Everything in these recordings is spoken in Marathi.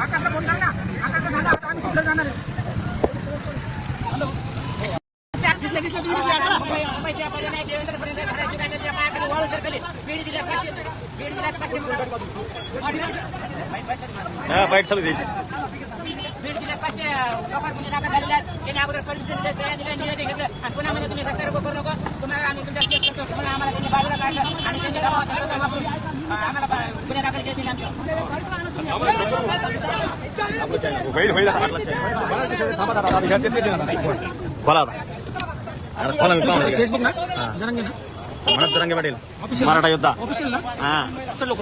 आकाशला बोलणार ना. आकाशला झालं आता. आम्ही कुठं जाणार पैसे हा बाईट चालू द्यायची बीड जिल्ह्यात पाचशे लोकांवर गुन्हे दाखल झालेले आहेत. त्यांनी अगोदर परमिशन दिलं सह्या दिल्या निवेदन घेतलं. आणि पुन्हा म्हणजे तुम्ही रस्ता रोको करू नको. तुम्हाला आम्ही तुमच्या केस करतो. तुम्हाला आम्हाला तुम्ही बाजूला काढलं आणि त्यांच्या गावात सगळं वापरून अं, आम्हाला बा- गुन्हे दाखल केले आमच्या होईल होईल आता बोला आता. फेसबुक ना जरांगे ना म्हणत जरांगे पाटील. मराठा योद्धा. हा. चल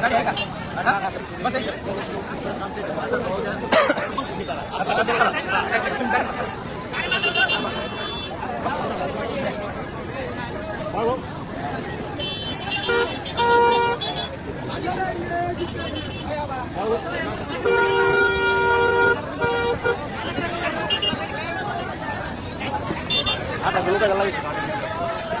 गाडी आहे का हा? बस आहे इकडे. आता बोलू का लागेल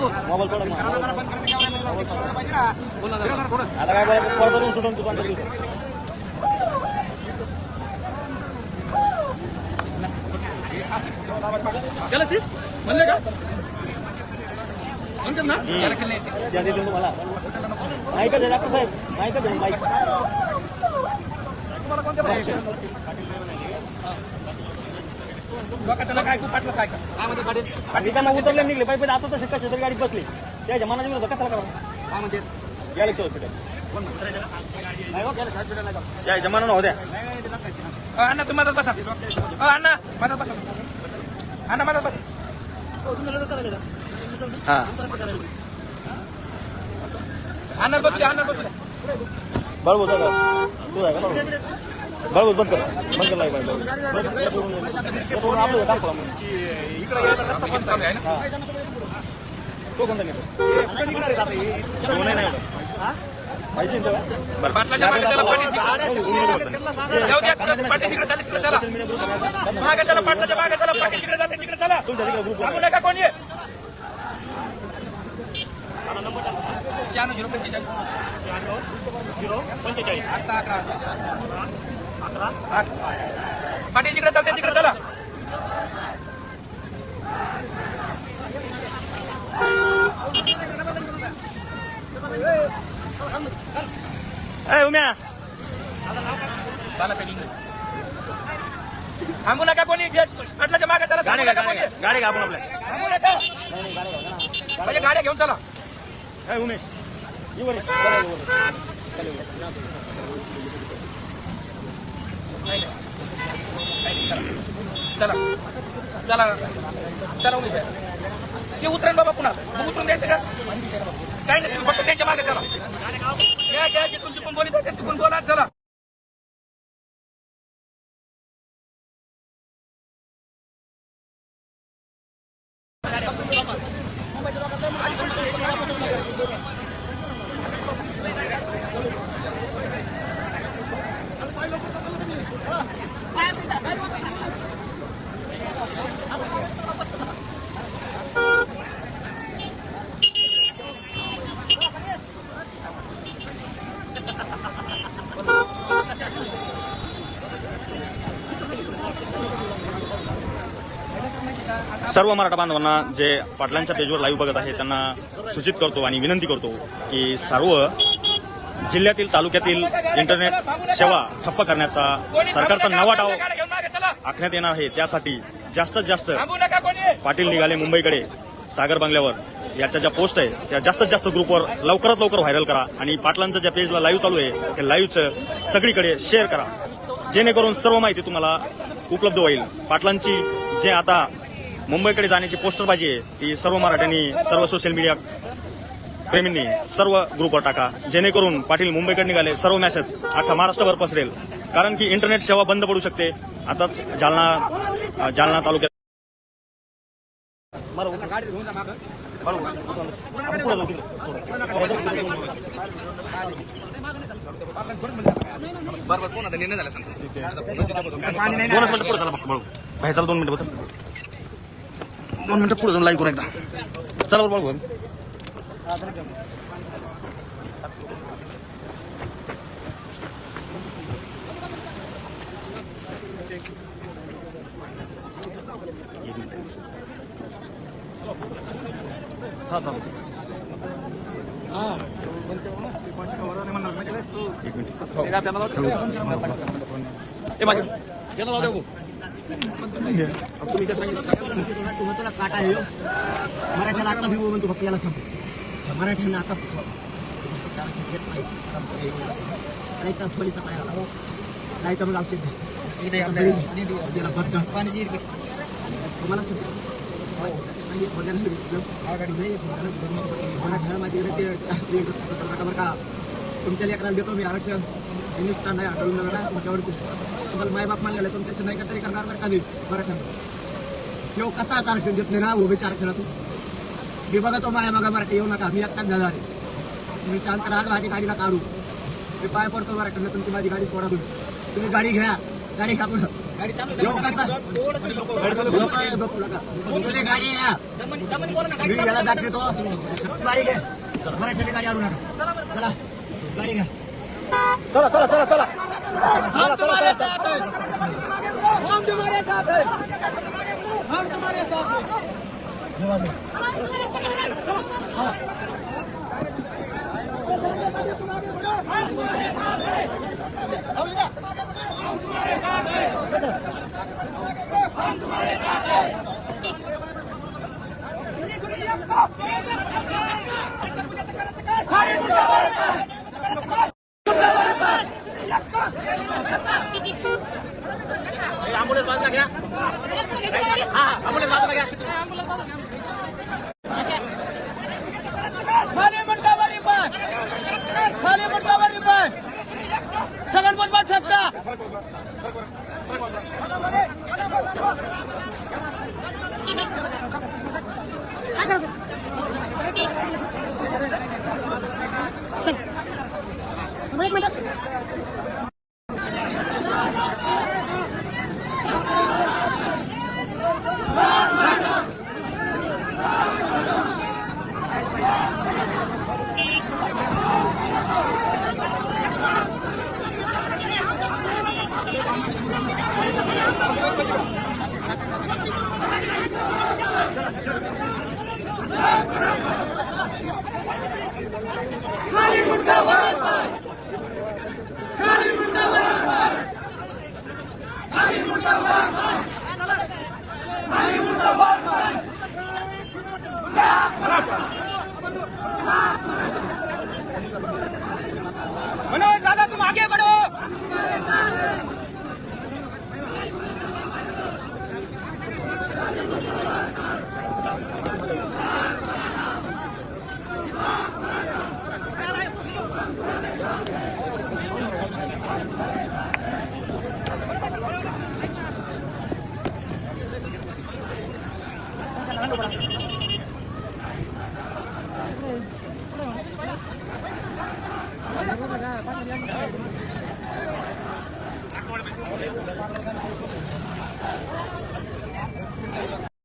बोल. मोबाईल सोडा ना. बोल ना जरा. आता काय बोलायचं? सुटून तू पंधरा दिवसात गेलं सी? म्हणले का? म्हणतात ना? त्या देतो तुम्हाला ऐकत आहे डॉक्टर साहेब. ऐकत आहे माईक तुम्हाला कोणत्या त्याला काय खूप पाटलं काय का आणि मग उतरले निघले. पाहिजे आता तसे कशा तरी गाडीत बसली. त्याच्या मनाची होतं कशाला करा गॅलेक्सी हॉस्पिटल यायच्या मनानं होत्या अ, अण्णा तुम्ही मधात बसा. अ, अण्णा मधात बसा. अण्णा मधात बसा. हा अण्णा बसू द्या अण्णा बसू द्या. बळबोत तू आहे का? बरोबर बंद कर. बंद कर तो कोणता नाही पाहिजे मागे त्याला चला तिकडे जाते कोणी शहाण्णव झिरो पंचेचाळीस. झिरो पंचेचाळीस. अकरा अकरा. पाटील तिकडे चालते तिकडे चला. उम्या. थांबू नका कोणी जे पाटलाच्या मागे त्याला गाडी गाडी आपण आपल्या. थांबू नका. म्हणजे गाड्या घेऊन चला. उमेश. चला. चला. चला. चला उमेश भाई. ते उतरेल बाबा पुन्हा. मग उतरून द्यायचं का? काय नाही तुम्ही फक्त त्यांच्या मागे चला. घ्या घ्या जे तुमची कोण बोलित आहे त्यांची कोण बोला चला. सर्व मराठा बांधवांना जे पाटलांच्या पेजवर लाईव्ह बघत आहे त्यांना सूचित करतो आणि विनंती करतो की सर्व जिल्ह्यातील तालुक्यातील इंटरनेट सेवा ठप्प करण्याचा सरकारचा नवा डाव आखण्यात येणार आहे. त्यासाठी जास्तीत जास्त पाटील निघाले मुंबईकडे सागर बंगल्यावर. याच्या ज्या पोस्ट आहे त्या जास्तीत जास्त ग्रुपवर लवकरात लवकर व्हायरल करा आणि पाटलांचं ज्या पेजला लाईव्ह चालू आहे त्या लाईव्हचं सगळीकडे शेअर करा. जेणेकरून सर्व माहिती तुम्हाला उपलब्ध होईल. पाटलांची जे आता मुंबईकडे जाण्याची पोस्टरबाजी आहे. ती सर्व मराठ्यांनी सर्व सोशल मीडिया प्रेमींनी सर्व ग्रुपवर टाका. जेणेकरून पाटील मुंबईकडे निघाले सर्व मॅसेज अख्खा महाराष्ट्रभर पसरेल. कारण की इंटरनेट सेवा बंद पडू शकते. आताच जालना जालना तालुक्यात दोनच मिनिटं पुढे चला फक्त बाळू. बाहेर चला दोन मिनिटं दोन मिनिटं पुढे जाऊन लाईव्ह करू एकदा चला हा चालू एक मिनिट। तुम्ही काय सांगितलं तुला काटा येऊ मराठ्याला आता भिवू म्हणतो फक्त याला सांग मराठ्यांना आता औषध घेत नाही नाही तर पोलिसा पाया नाही तर मग औषध द्या त्याला तुम्हाला सांगतो नाही, मराठ्याला माझ्याकडे ते- बरं का तुमच्या लेकराला देतो मी आरक्षण निष्ठा नाही आढळून नका तुमच्यावरती तुम्हाला मायबाप मानलेलं तुमच्याशी नाही का तरी करणार बरं का मी मराठ्याला किंवा कसा आरक्षण देत नाही ना उभेच्या आरक्षणातून? मी बघा तो माया मागा मराठी येऊ नका मी एकटाच जाणार आहे. तुम्ही शांत राहा माझी गाडीला काढू. मी पाय पडतो मराठीला तुमची माझी गाडी सोडा तुम्ही. तुम्ही गाडी घ्या गाडी येऊ तुम्ही गाडी घ्या. मी याला दाखवतो गाडी घ्या. मराठीने गाडी आणू नका. चला गाडी घ्या. चला चला चला चला हम तुम्हारे साथ हैं हम तुम्हारे साथ हैं हम तुम्हारे साथ हैं जेव्हा मी ambulance agora. Hadi burada var var. Hadi burada var var.